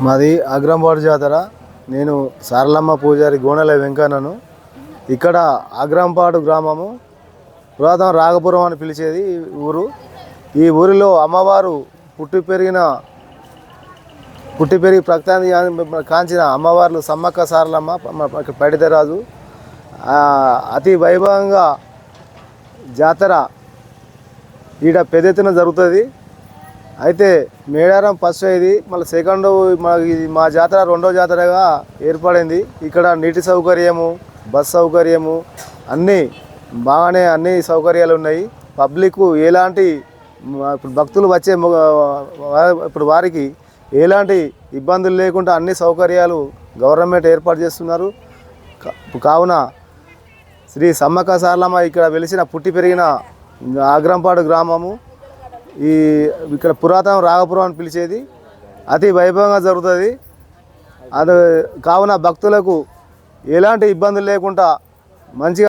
మాది అగ్రంపాడు జాతర. నేను సారలమ్మ పూజారి గోనెల వెంకన్నను. ఇక్కడ అగ్రంపాడు గ్రామము. పురాతన రాగపురం అని పిలిచేది ఊరు. ఈ ఊరిలో అమ్మవారు పుట్టి పెరిగిన పుట్టి పెరిగి ప్రక్తాంతి కాంచిన అమ్మవార్లు సమ్మక్క సారలమ్మ ప- పడితరాజు అతి వైభవంగా జాతర ఈడ పెద్ద ఎత్తున జరుగుతుంది. అయితే మేడారం ఫస్ట్ ఇది మళ్ళీ సెకండ్ మా మా జాతర రెండో జాతరగా ఏర్పడింది. ఇక్కడ నీటి సౌకర్యము బస్ సౌకర్యము అన్నీ బాగానే అన్ని సౌకర్యాలు ఉన్నాయి. పబ్లిక్ ఎలాంటి ఇప్పుడు భక్తులు వచ్చే ఇప్పుడు వారికి ఎలాంటి ఇబ్బందులు లేకుండా అన్ని సౌకర్యాలు గవర్నమెంట్ ఏర్పాటు చేస్తున్నారు. కావున శ్రీ సమ్మక్క సారలమ్మ ఇక్కడ వెలిసిన పుట్టి పెరిగిన ఆగ్రంపాడు గ్రామము ఈ ఇక్కడ పురాతన రాగపురం అని పిలిచేది. అతి వైభవంగా జరుగుతుంది. అది కావున భక్తులకు ఎలాంటి ఇబ్బందులు లేకుండా మంచిగా